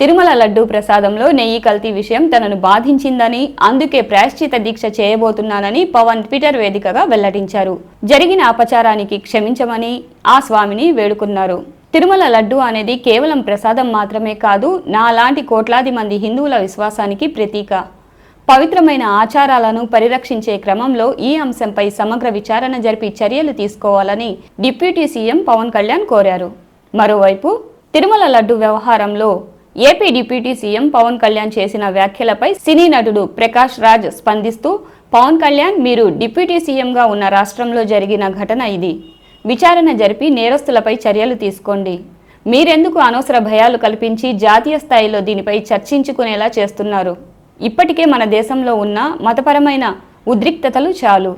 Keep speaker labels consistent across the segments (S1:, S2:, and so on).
S1: తిరుమల లడ్డూ ప్రసాదంలో నెయ్యి కల్తీ విషయం తనను బాధించిందని అందుకే ప్రాయశ్చిత దీక్ష చేయబోతున్నానని పవన్ ట్విట్టర్ వేదికగా వెల్లడించారు. జరిగిన అపచారానికి క్షమించమని ఆ స్వామిని వేడుకున్నారు. తిరుమల లడ్డు అనేది కేవలం ప్రసాదం మాత్రమే కాదు నాలాంటి కోట్లాది మంది హిందువుల విశ్వాసానికి ప్రతీక. పవిత్రమైన ఆచారాలను పరిరక్షించే క్రమంలో ఈ అంశంపై సమగ్ర విచారణ జరిపి చర్యలు తీసుకోవాలని డిప్యూటీ సీఎం పవన్ కళ్యాణ్ కోరారు. మరోవైపు తిరుమల లడ్డు వ్యవహారంలో AP deputy CM Pawan Kalyan చేసిన వ్యాఖ్యలపై సినీ నటుడు ప్రకాష్ రాజ్ స్పందిస్తూ పవన్ కళ్యాణ్ మీరు డిప్యూటీ సీఎంగా ఉన్న రాష్ట్రంలో జరిగిన ఘటన ఇది. విచారణ జరిపి నేరస్తులపై చర్యలు తీసుకోండి. మీరెందుకు అనవసర భయాలు కల్పించి జాతీయ స్థాయిలో దీనిపై చర్చించుకునేలా చేస్తున్నారు? ఇప్పటికే మన దేశంలో ఉన్న మతపరమైన ఉద్రిక్తతలు చాలు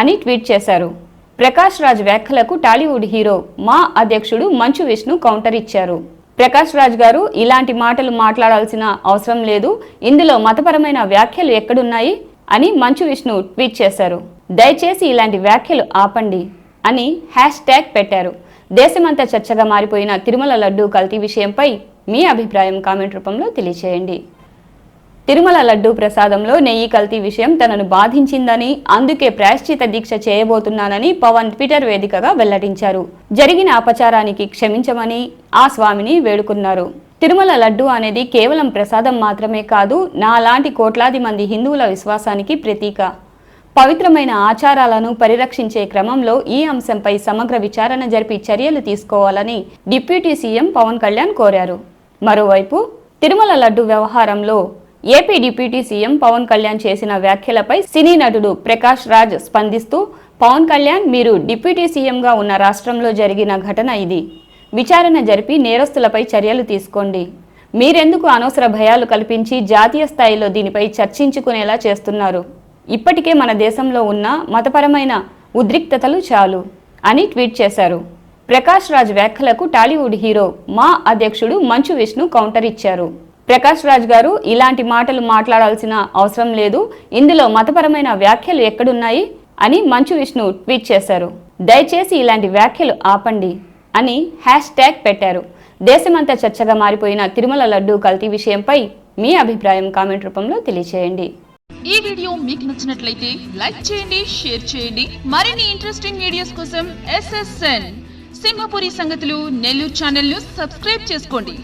S1: అని ట్వీట్ చేశారు. ప్రకాష్ రాజ్ వ్యాఖ్యలకు టాలీవుడ్ హీరో మా అధ్యక్షుడు మంచు విష్ణు కౌంటర్ ఇచ్చారు. ప్రకాష్ రాజ్ గారు ఇలాంటి మాటలు మాట్లాడాల్సిన అవసరం లేదు. ఇందులో మతపరమైన వ్యాఖ్యలు ఎక్కడున్నాయి అని మంచు విష్ణు ట్వీట్ చేశారు. దయచేసి ఇలాంటి వ్యాఖ్యలు ఆపండి అని హ్యాష్ ట్యాగ్ పెట్టారు. దేశమంతా చర్చగా మారిపోయిన తిరుమల లడ్డూ కల్తీ విషయంపై మీ అభిప్రాయం కామెంట్ రూపంలో తెలియచేయండి. తిరుమల లడ్డూ ప్రసాదంలో నెయ్యి కల్తీ విషయం తనను బాధించిందని అందుకే ప్రాయశ్చిత దీక్ష చేయబోతున్నానని పవన్ ట్విట్టర్ వేదికగా వెల్లడించారు. జరిగిన అపచారానికి క్షమించమని ఆ స్వామిని వేడుకున్నారు. తిరుమల లడ్డు అనేది కేవలం ప్రసాదం మాత్రమే కాదు నాలాంటి కోట్లాది మంది హిందువుల విశ్వాసానికి ప్రతీక. పవిత్రమైన ఆచారాలను పరిరక్షించే క్రమంలో ఈ అంశంపై సమగ్ర విచారణ జరిపి చర్యలు తీసుకోవాలని డిప్యూటీ సీఎం పవన్ కళ్యాణ్ కోరారు. మరోవైపు తిరుమల లడ్డు వ్యవహారంలో AP deputy CM Pawan Kalyan చేసిన వ్యాఖ్యలపై సినీ నటుడు ప్రకాష్ రాజ్ స్పందిస్తూ పవన్ కళ్యాణ్ మీరు డిప్యూటీ సీఎంగా ఉన్న రాష్ట్రంలో జరిగిన ఘటన ఇది. విచారణ జరిపి నేరస్తులపై చర్యలు తీసుకోండి. మీరెందుకు అనవసర భయాలు కల్పించి జాతీయ స్థాయిలో దీనిపై చర్చించుకునేలా చేస్తున్నారు? ఇప్పటికే మన దేశంలో ఉన్న మతపరమైన ఉద్రిక్తతలు చాలు అని ట్వీట్ చేశారు. ప్రకాష్ రాజ్ వ్యాఖ్యలకు టాలీవుడ్ హీరో మా అధ్యక్షుడు మంచు విష్ణు కౌంటర్ ఇచ్చారు. ప్రకాష్ రాజ్ గారు ఇలాంటి మాటలు మాట్లాడాల్సిన అవసరం లేదు. ఇందులో మతపరమైన వ్యాఖ్యలు ఎక్కడున్నాయి అని మంచు విష్ణు ట్వీట్ చేశారు. దయచేసి ఇలాంటి వ్యాఖ్యలు ఆపండి అని హ్యాష్ ట్యాగ్ పెట్టారు. దేశమంతా చర్చగా మారిపోయిన తిరుమల లడ్డూ కల్తీ విషయంపై మీ అభిప్రాయం కామెంట్ రూపంలో తెలియచేయండి.
S2: ఈ వీడియో మీకు నచ్చినట్లయితే లైక్ చేయండి షేర్ చేయండి. మరిన్ని ఇంట్రెస్టింగ్ వీడియోస్ కోసం ఎస్ఎస్ఎన్ సింహపురి సంగతులు నెల్లూరు ఛానల్ను సబ్స్క్రైబ్ చేసుకోండి.